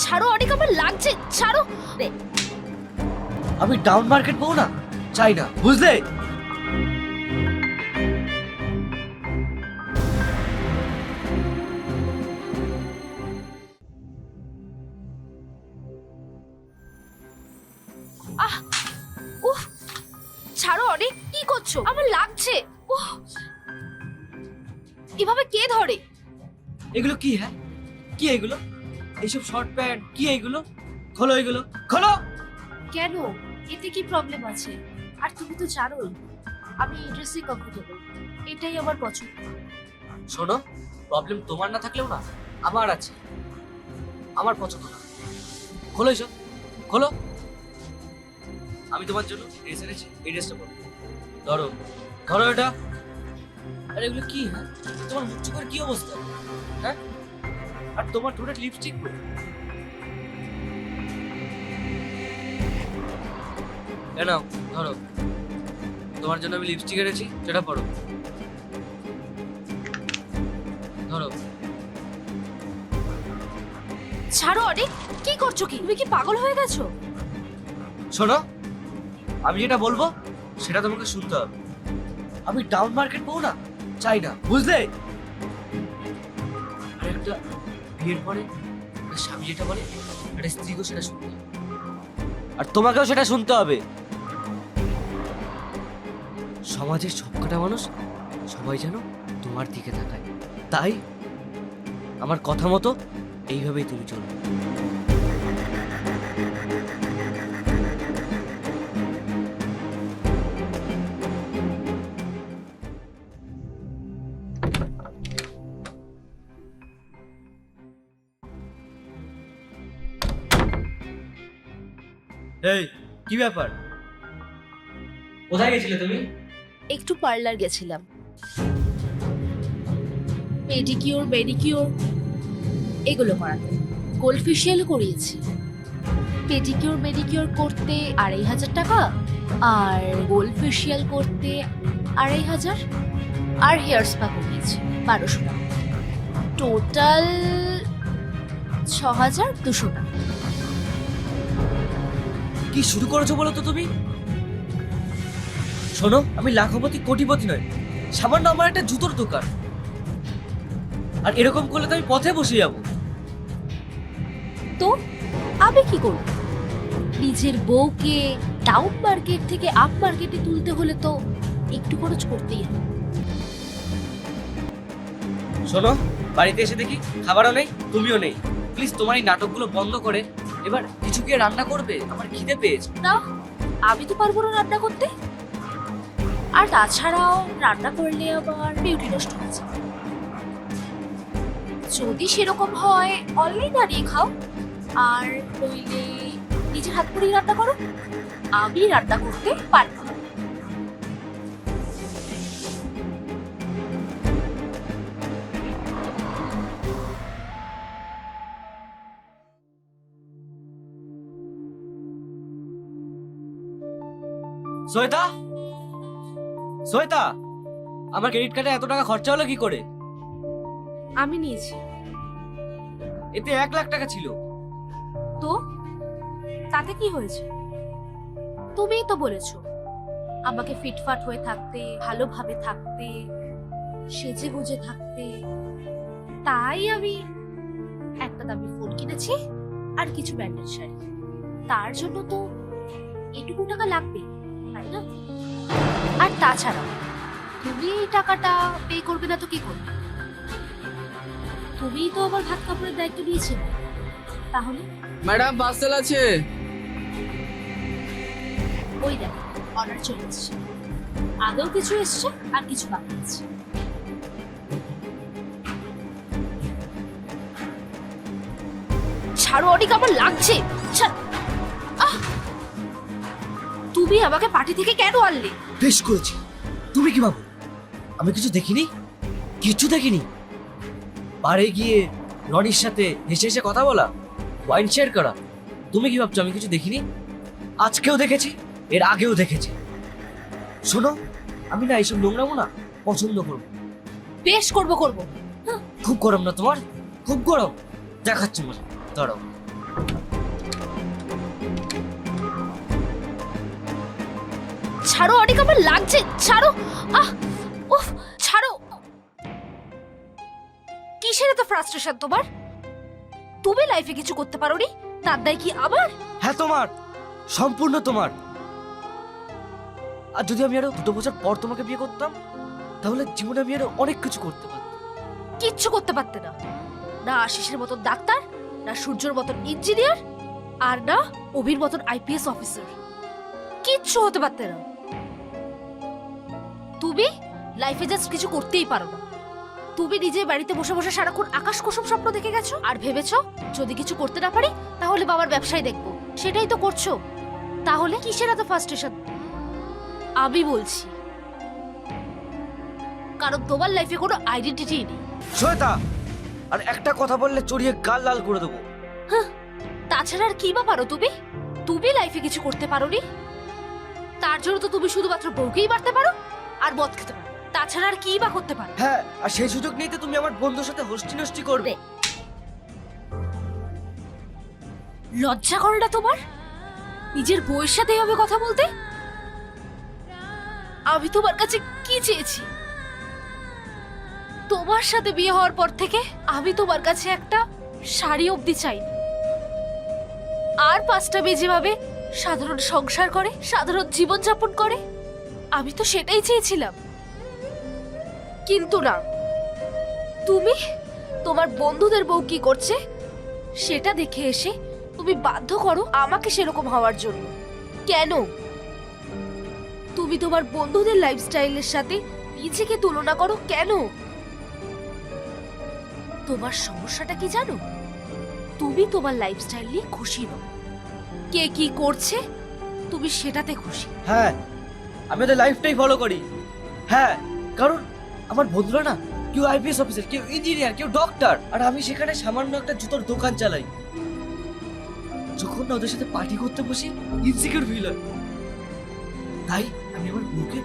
ছাড়ো অনেক আমার লাগছে ছাড়ো। আমি ডাউন মার্কেট পাবো না চাই না বুঝলে? উফ ছাড়ো অনেক কি করছ? আমার লাগছে উফ। এভাবে কে ধরে? এগুলো কি হ্যাঁ? কি এগুলো? এইসব শর্ট প্যান্ট কি এগুলো খোলো এগুলো। খোলো! কেন? এতে কি প্রবলেম আছে? আর তুমি তো জানোই আমি এই ড্রেসে কমফোর্টেবল এটাই আমার পছন্দ। শোনো প্রবলেম তোমার না থাকলেও না আমার আছে। আমার পছন্দ না। খোলো এসব। খোলো! আমি তোমার জন্য ড্রেস এনেছি এই ড্রেসটা পরো ধরো ধরো এটা। আরে এগুলো কি হ্যাঁ? তোমার মুখ চোখের কি অবস্থা? আর তোমার ঠোঁটের লিপস্টিক নাও ধরো। তোমার জন্য আমি লিপস্টিক এনেছি সেটা পড়ো ধরো। ছাড়ো অনেক কি করছ কি? তুমি কি পাগল হয়ে গেছো? শোনো আমি যেটা বলব সেটা তোমাকে শুনতে হবে। আমি ডাউন মার্কেট পাবো না চাই না বুঝলে? একটা বিয়ের পরে একটা স্বামী যেটা বলে একটা স্ত্রীকেও সেটা শুনতে হবে। আর তোমাকেও সেটা শুনতে হবে। সমাজের সবকটা মানুষ সবাই যেন তোমার দিকে তাকায়। তাই আমার কথা মতো এইভাবেই তুমি চলবে এই, কি ব্যাপার? কোথায় গেছিলে তুমি? একটু পার্লার গেছিলাম। পেডিকিউর মেডিকিউর এগুলো করাতে। গোল্ড ফেশিয়াল করিয়েছি। পেডিকিউর মেডিকিউর করতে আড়াই হাজার টাকা, আর গোল্ড ফেশিয়াল করতে আড়াই হাজার, আর হেয়ার স্পা করিয়েছি, বারোশো টাকা। টোটাল ছ হাজার দুশো টাকা। কি শুরু করেছ বলো তো তুমি? শোনো আমি লাখপতি কোটিপতি নয় সামান্য আমার একটা জুতোর দোকান। আর এরকম করলে তো আমি পথে বসে যাব। তো আমি কি করব? নিজের বউকে ডাউন মার্কেট থেকে আপ মার্কেটে তুলতে হলে তো একটু খরচ করতেই হবে। শোনো বাড়িতে এসে দেখি খাবারও নেই তুমিও নেই। প্লিজ তোমার এই নাটকগুলো বন্ধ করে এবার কিছু গিয়ে রান্না করবে? আমার খিদে পেয়েছে। না, আমি তো পারব না রান্না করতে। আর তাছাড়াও রান্না করলে আবার বিউটি নষ্ট হয়ে যদি সেরকম হয় অনলাইন দাঁড়িয়ে খাও। আর নইলে নিজের হাত করেই রান্না করো। আমি রান্না করতে পারব শ্বেতা শ্বেতা আমার ক্রেডিট কার্ডে এত টাকা খরচা হলো কি করে? আমি নিয়েছি। এতে এক লাখ টাকা ছিল। তো? তাতে কি হয়েছে? তুমিই তো বলেছ আমাকে ফিটফাট হয়ে থাকতে ভালোভাবে থাকতে সেজে গুজে থাকতে। তাই আমি একটা দামি ফোন কিনেছি আর কিছু ব্যান্ডেড শাড়ি। তার জন্য তো এটুকু টাকা লাগবে তাই না? আর তাছাড়া তুমি এই টাকাটা পে করবে না তো কি করবে? তুমিই তো আমার ভাত কাপড়ের দায়িত্ব নিয়েছিলে। তাহলে? ম্যাডাম পার্সেল আছে। ওই দেখ অর্ডার চলে এসছে। আগেও কিছু এসছে আর কিছু বাকি আছে। ছাড়ো অনেক আমার লাগছে। ছাড়। তুমি আমাকে পার্টি থেকে কেন আনলে? বেশ করেছি। তুমি কি ভাবো? আমি কিছু দেখিনি? কিছু দেখিনি? বারে গিয়ে রনির সাথে হেসে হেসে কথা বলা ওয়াইন শেয়ার করা তুমি কি ভাবছ আমি কিছু দেখিনি? আজকেও দেখেছি এর আগেও দেখেছি। শোনো আমি না এইসব নোংরামো না পছন্দ করব। বেশ করব করব। খুব গরম না তোমার? খুব গরম। দেখাচ্ছি মজা দাঁড়াও। ছাড়ো অনেক আমার লাগছে। ছাড়ো। আহ উফ ছাড়ো। কিসের এত ফ্রাস্ট্রেশন তোমার? তুমি লাইফে কিছু করতে পারোনি? তার দায় কি আমার? হ্যাঁ তোমার। সম্পূর্ণ তোমার। আর যদি আমি আরও দুটো বছর পর তোমাকে বিয়ে করতাম তাহলে জীবনে আমি আরও অনেক কিছু করতে পারতাম। কিচ্ছু করতে পারতে না। না আশিসের মতন ডাক্তার না সূর্যর মতন ইঞ্জিনিয়ার আর না অভির মতন আইপিএস অফিসার কিচ্ছু হতে পারতে না। তুমি লাইফে জাস্ট কিছু করতেই পারো না। তুমি নিজে বাড়িতে বসে বসে সারাক্ষণ আকাশ কুসুম স্বপ্ন দেখে গেছো? আর ভেবেছো যদি কিছু করতে না পারি তাহলে বাবার ব্যবসায় দেখব। সেটাই তো করছ। তাহলে কিসের এত ফার্স্টেশন আমি বলছি কারণ তোমার লাইফে কোনো আইডেন্টিটি নেই। শ্বেতা আর একটা কথা বললে চড়িয়ে গাল লাল করে দেবো। তাছাড়া আর কি বা পারো তুমি? তুমি লাইফে কিছু করতে পারোনি? তার জন্য তো তুমি শুধুমাত্র বউকেই মারতে পারো? আর মদ খেতে পারো। তাছাড়া আর কি বা করতে পারো? হ্যাঁ আর সেই সুযোগ নিয়ে তো তুমি আমার বন্ধুর সাথে হোস্টি নষ্টি করবে লজ্জা করে না তোমার? নিজের বউয়ের সাথে হবে কথা বলতে? আমি তোমার কাছে কি চেয়েছি? তোমার সাথে বিয়ে হওয়ার পর থেকে আমি তোমার কাছে একটা শাড়ি অবধি চাইনি আর পাঁচটা মেয়ে যেভাবে সাধারণ সংসার করে সাধারণ জীবনযাপন করে আমি তো সেটাই চেয়েছিলাম। কিন্তু না। তুমি? তোমার বন্ধুদের বউ কি করছে? সেটা দেখে এসে তুমি বাধ্য করো আমাকে সেরকম হওয়ার জন্য। কেন? তুমি তোমার বন্ধুদের লাইফস্টাইলের সাথে নিজেকে তুলনা করো কেন? তোমার সমস্যাটা কি জানো? তুমি তোমার লাইফস্টাইল নিয়ে খুশি নও। কে কি করছে? তুমি সেটাতে খুশি। হ্যাঁ আমি ওদের লাইফটাই ফলো করি। হ্যাঁ কারণ আমার বন্ধুরা না, কেউ আইপিএস অফিসার কেউ ইঞ্জিনিয়ার কেউ ডক্টর আর আমি সেখানে সামান্য একটা জুতোর দোকান চালাই। যখন না ওদের সাথে পার্টি করতে বসি ইনসিকিউর ফিল হয়। তাই আমি আমার বউকে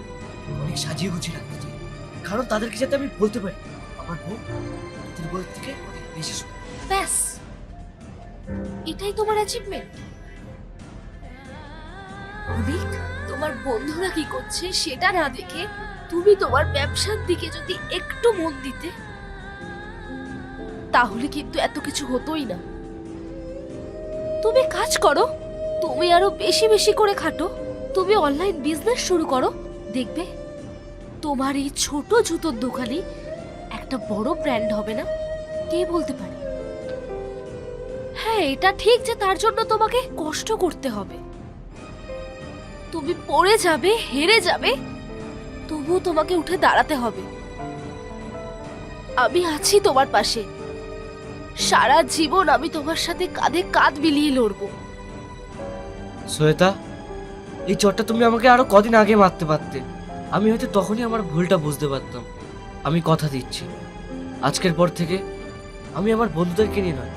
অনেক সাজিয়ে গুছিয়ে রাখতে চাই। কারণ তাদেরকে যাতে আমি বলতে পারি, আমার বউ তোদের বউয়ের থেকে অনেক বেশি ব্যাস, এটাই তোমার অ্যাচিভমেন্ট তোমার বন্ধুরা কি করছে সেটা না দেখে তুমি তোমার ব্যবসার দিকে যদি একটু মন দিতে, তাহলে কিন্তু এত কিছু হতোই না। তুমি কাজ করো, তুমি আরও বেশি বেশি করে খাটো, তুমি অনলাইন বিজনেস শুরু করো, দেখবে তোমার এই ছোট জুতোর দোকানে একটা বড় ব্র্যান্ড হবে না, কে বলতে পারে? হ্যাঁ এটা ঠিক যে তার জন্য তোমাকে কষ্ট করতে হবে। তুমি পড়ে যাবে, হেরে যাবে, তবুও তোমাকে উঠে দাঁড়াতে হবে। আমি আছি তোমার পাশে। সারা জীবন আমি তোমার সাথে কাঁধে কাঁধ মিলিয়ে লড়বো। শ্বেতা, এই চটটা তুমি আমাকে আরও কদিন আগে মারতে পারতে। আমি হয়তো তখনই আমার ভুলটা বুঝতে পারতাম। আমি কথা দিচ্ছি। আজকের পর থেকে আমি আমার বন্ধুদেরকে নিয়ে নয়,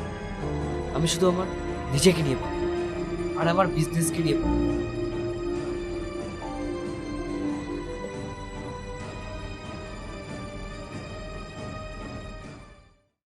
আমি শুধু আমার নিজেকে নিয়ে। আর আমার বিজনেসকে নিয়ে।